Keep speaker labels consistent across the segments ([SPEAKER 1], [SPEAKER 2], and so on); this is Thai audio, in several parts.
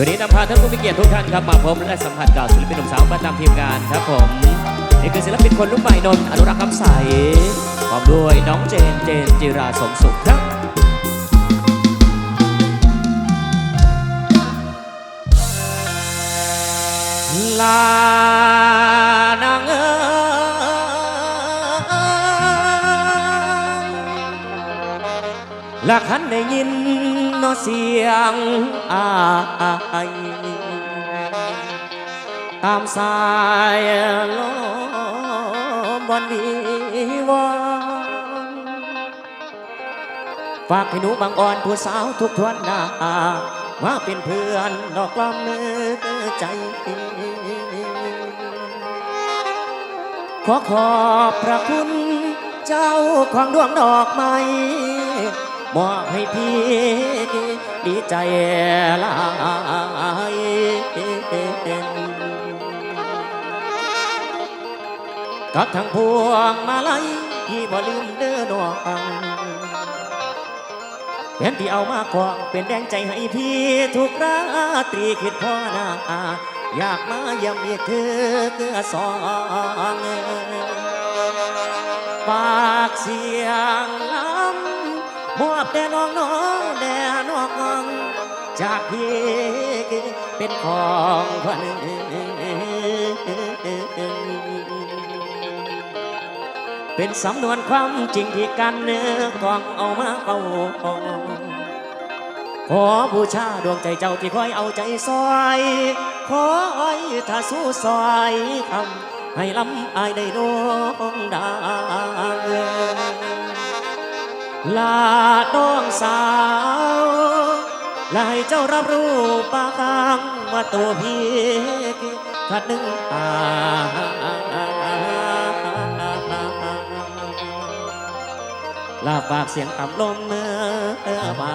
[SPEAKER 1] วันนี้นำพาท่านผู้มีเกียรติทุกท่านครับมาพบและสัมผัสกับศิลปินหนุ่มสาวประจำทีมงานครับผมนี่คือศิลปินคนรุ่นใหม่นนท์อนุรักษ์คำใสพร้อมด้วยน้องเจนเจนจิราสมสุขครับลานางเอ๋ยละคันได้ยิน เนาะเสียงอายตามสายลมบอนดีวอนฝากให้หนูบางอ่อนผู้สาวทุกทวนหน้าว่าเป็นเพื่อนดอกลำมือใจขอขอบพระคุณเจ้าของดวงดอกไม้ มอบให้พี่ ดีใจหลายกับทั้งพวงมาลัยที่บ่ลืมเด้อน้องแผนที่เอามากองเป็นแดงใจให้พี่ทุกราตรีคิดพ่อหน้าอยากมายี่ยมอีกคือเกือสองปากเสียงลำ มอบแต่น้องน้องแด่น้อง จากพี่เป็นของคนเป็นสำนวนความจริงที่กันเนื้อกองเอามาเป่าขอบูชาดวงใจเจ้าที่คอยเอาใจซอย ขออ้อยถ้าสู้ซอยคำให้ลำอายได้ดวงดาว ลาน้องสาวลาให้เจ้ารับรู้ปากคางว่าตัวพี่ทัดหนึ่งตาลาฝากเสียงต่ำลมเมื่อมา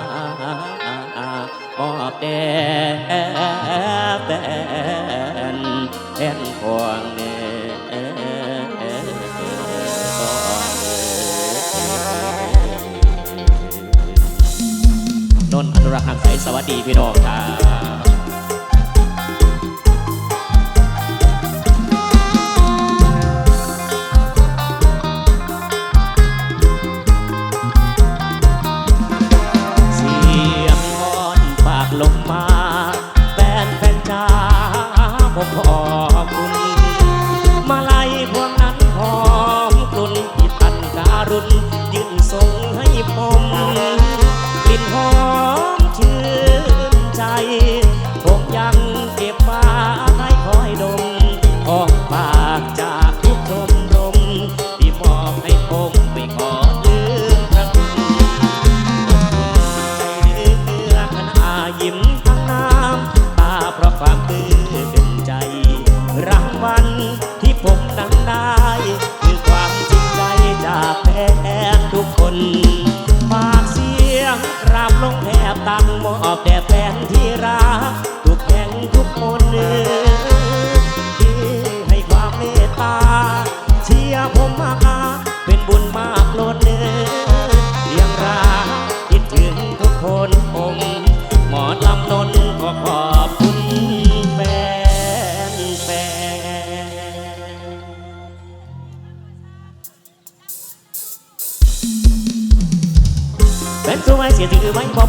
[SPEAKER 1] บอกแดนแดนแอนพวง สวัสดีพี่น้องครับ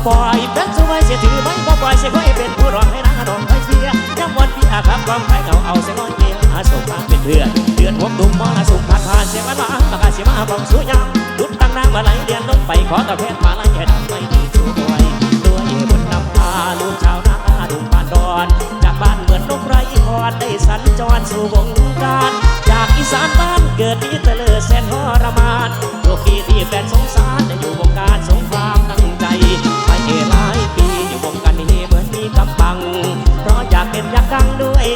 [SPEAKER 1] ปล่อยเป็นสู้ไว้เสียถือไว้บ่ปล่อยเสียค่อยเป็นผู้รองให้นางดองไปเสียย้ำวันพี่อาครับความใครเอาเอาเสียน้อยเมียหาส่งมาเป็นเพื่อนเดือนหัวดุมมอละสุขผ่านผ่านเสียงวันมาปากกาเสียมาบังสู้ยามดุดตั้งนางมาไหลเรียนลงไปขอตะแพนมาไหลให้ดังไม่ดีสู้ด้วยด้วยบนนำพาลูกชาวนาดุมบ้านดอนจากบ้านเหมือนนกไร้พรได้สัญจรสู่วงการจากอีสานบ้านเกิดที่เตลิดแสนทรมานโชคดีที่แฟนสงสารได้อยู่วงการสงครามตั้งใจ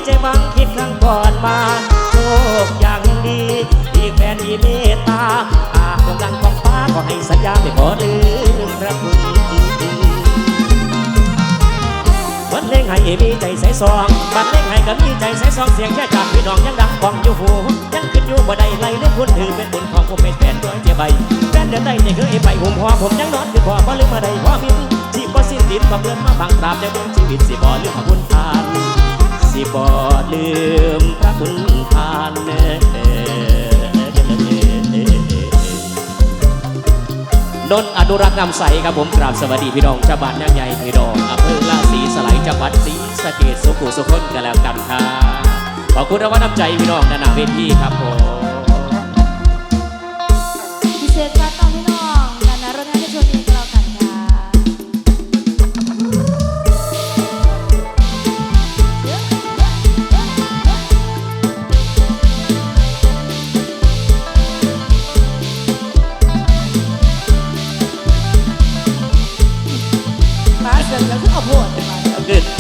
[SPEAKER 1] ใจบังคิดครั้งก่อนมาโชคยังดี อีกแฟนอีเมตตาอาคงลังของฟ้าก็ให้สัญญาไม่ขอลืมพระคุณบัดเล่งให้มีใจใส่ซองบัดเล่งให้ก็มีใจใส่ซองเสียงแค่จากพี่น้องยังดังกองอยู่หูยังขึ้นอยู่บ่ได้ไรเรื่องพุ่นถือเป็นบุญของผมเป็นแฟนด้วยเจใบแฟนเดือนใดเนี่ยคือไอ้ใบหุ่มหัวผมยังนอนคือพอบ่ลืมอะได้พอมินที่บ่สิ้นดินบ่เดินมาบังตราบในบุญชีวิตสิบ่ลืมของคุณทาน สิบอดลืมพระคุณทานเนนนอนุรักษ์นำใสครับผมกราบสวัสดีพี่น้องชาวบ้านย่างใหญ่พี่น้องอำเภอลาสีสไลจังหวัดศีสะเกดสุขุสุขนกันแล้วกันครับขอบคุณรางวัลน้ำใจพี่น้องนานาเวทีครับผม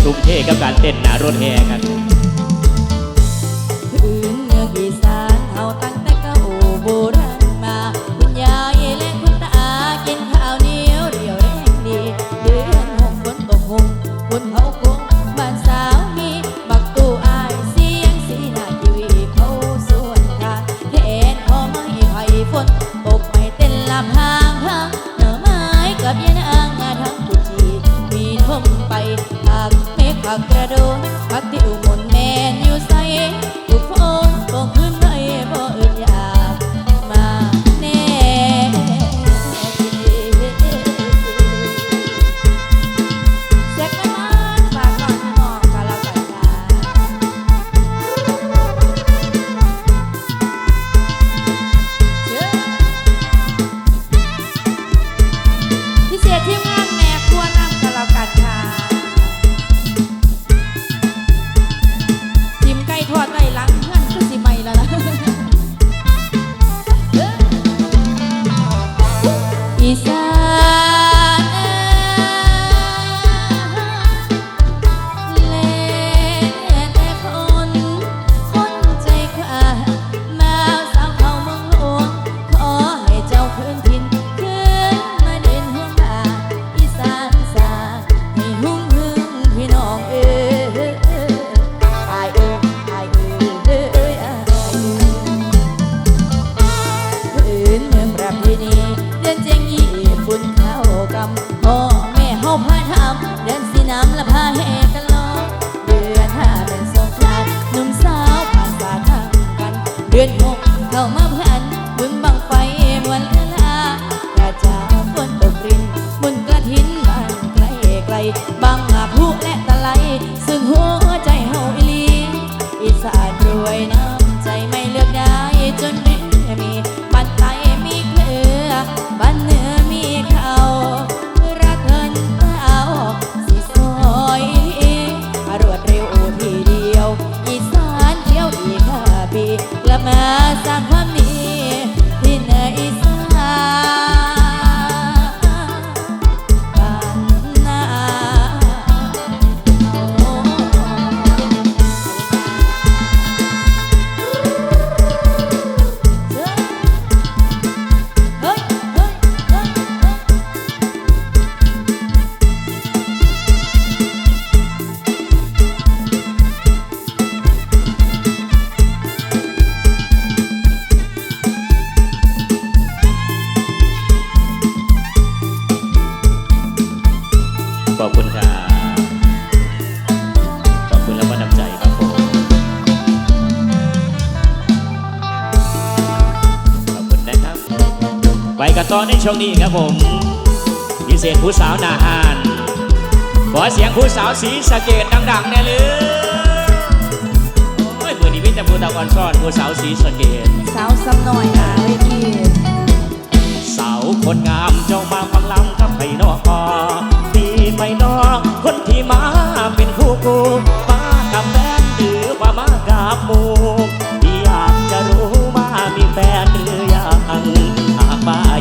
[SPEAKER 2] ทุ่มเท
[SPEAKER 1] กับการเต้นหนารถแห่กัน
[SPEAKER 2] bye. ต่อในช่วงนี้ครับผม
[SPEAKER 1] พิเศษผู้สาวนาฮาน ขอเสียงผู้สาวสีสะเกดดังๆแน่เลยโอ้ยมือนี้มิจตรผู้ตะวันซ่อนผู้สาวสีสะเกด
[SPEAKER 2] สาวซ้ำหน่อยนะเวที
[SPEAKER 1] สาวคนงามเจ้ามาฟังลำกับไผ่นอกอดีไปนอกคนที่มาเป็นคู่กู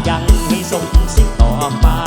[SPEAKER 1] ยังให้สมสิต่อมา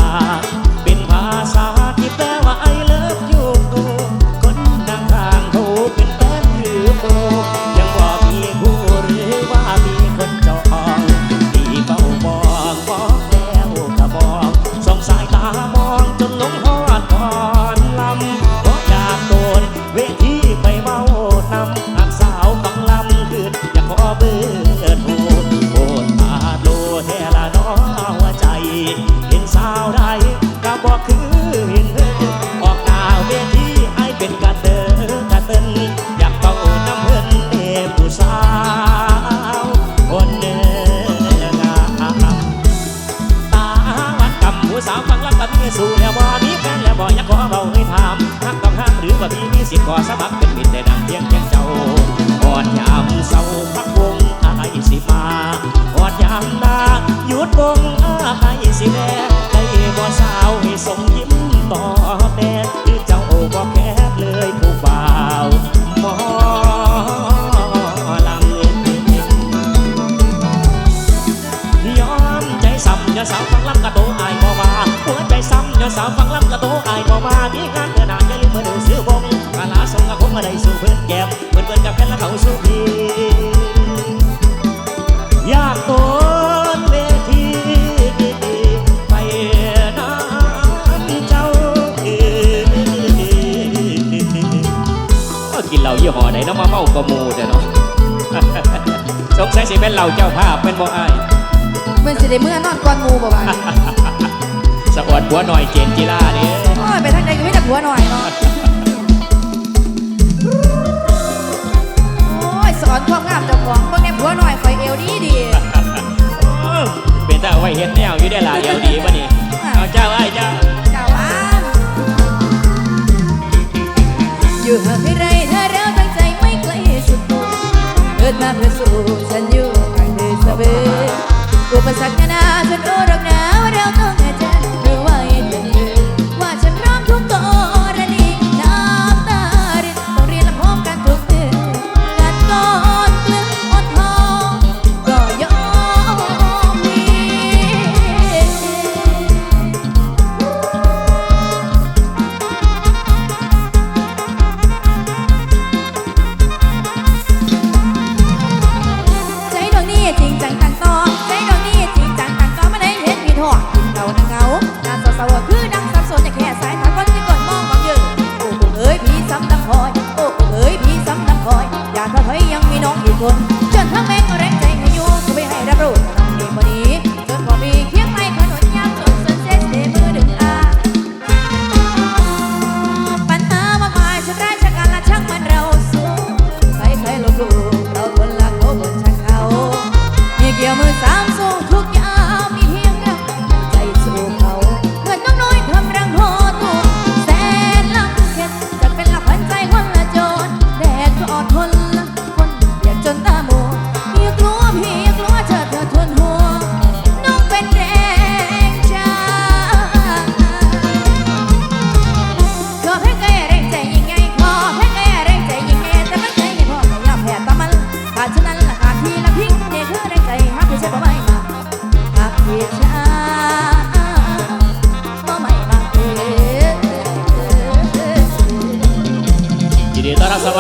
[SPEAKER 1] สาวฟังลำกระโตอายก็มามีงานเมื่อนาอย่าลืมเมื่อดูซื้อบงกาลาสงกะคงมาได้สู่เพื่อนแก้มเพื่อนเพื่อนกับแฟนและเขาสู่พี่อยากโตเวทีไปน้ำเจ้ากินเหล้ายี่ห้อไหนน้องมาเมากระมูแต่เนาะสงสัยสิเป็นเหล้าเจ้าภาพเป็นบ่อาย
[SPEAKER 2] เป็นสิได้เมื่อนอนก่อนงูบ่บ้าง
[SPEAKER 1] สะอดหัวหน่อยเก่งกีฬาเนี่ย
[SPEAKER 2] โอ้ยไปทางใดก็ไม่จับหัวหน่อยเนาะโอ้ยสอนความงามเจ้าของพวกนี้หัวหน่อยคอยเอวดีดี
[SPEAKER 1] เป็นตาไว้เฮ็ดแนวอยู่ได้ลายเอวดีป่ะนี่เจ้าไอ้เจ้า
[SPEAKER 2] เจ้าอ้าอยู่ห่างไกลเธอเราตั้งใจไม่ไกลสุดตัวเกิดมาเพื่อสู้ฉันอยู่ใกล้เธอเสมออุปสรรค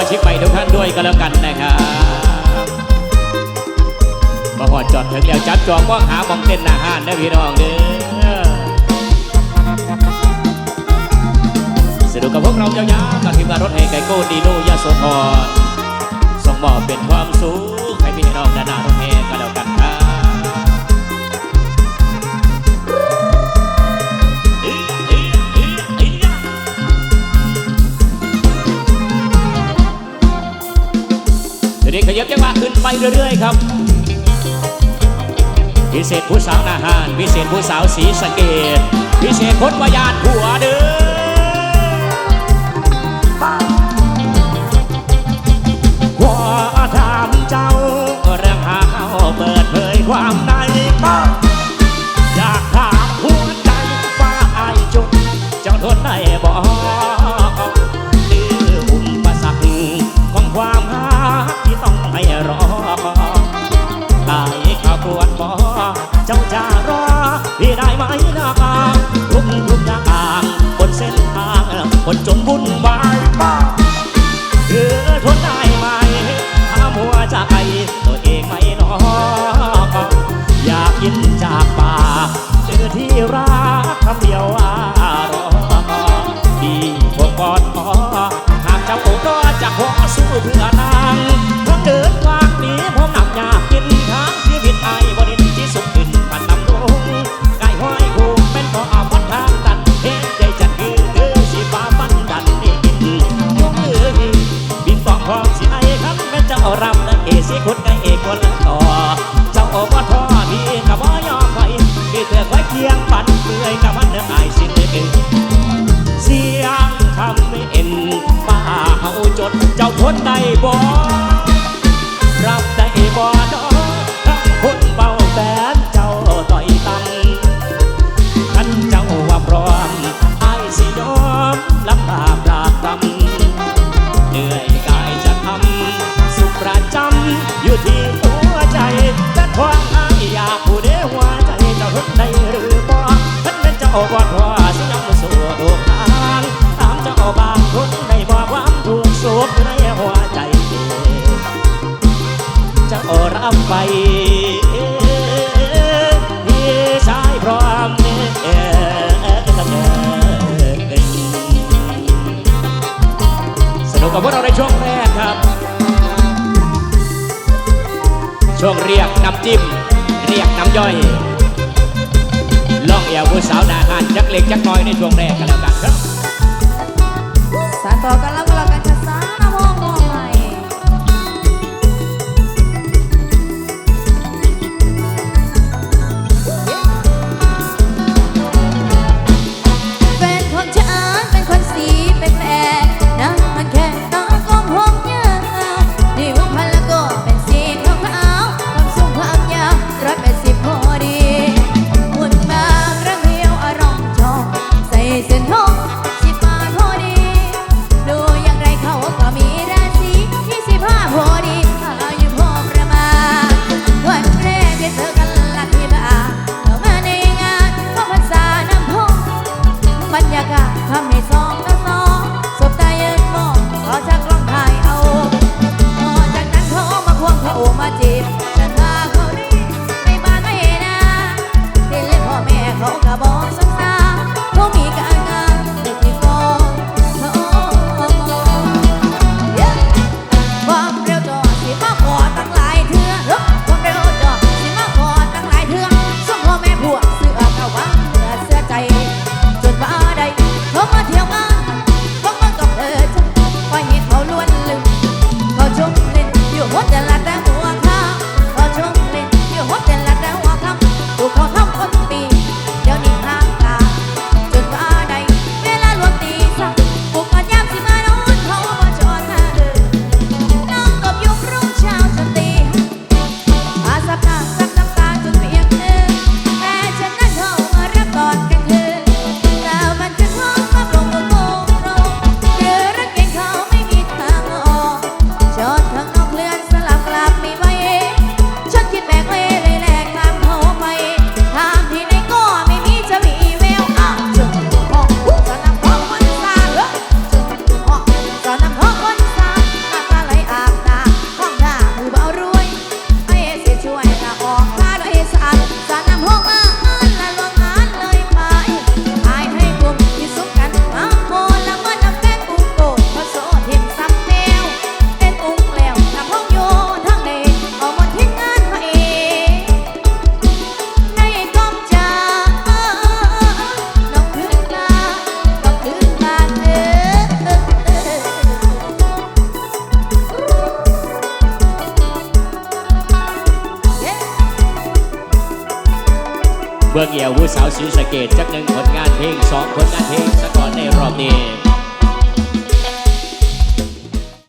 [SPEAKER 2] าชิ
[SPEAKER 1] กใหม่ทุกท่านด้วยก็แล้วกันนะครับมาหอดจอดถึงแล้วจับจองว่าหาบองเต้นหน้าห้านนะพี่น้องเด้อสนุกกับพวกเราเจ้าวากับทีมงานรถเฮไกโก้ดีโนยาโสธรส่งมอบเป็นความสุขให้พี่น้องด้านหน้า เรื่อยๆครับ พิเศษผู้สาวนาหานพิเศษผู้สาวสีสเกต พิเศษคนวายานหัวเดือ กับพวกเราในช่วงแรกครับ ช่วงเรียกน้ำจิ้ม เรียกน้ำย่อยล่องเอวผู้สาวนาหันจักเล็กจักน้อยในช่วงแรกกันแล้วกันครับ
[SPEAKER 2] สารต่อกำลัง
[SPEAKER 1] casa, casa.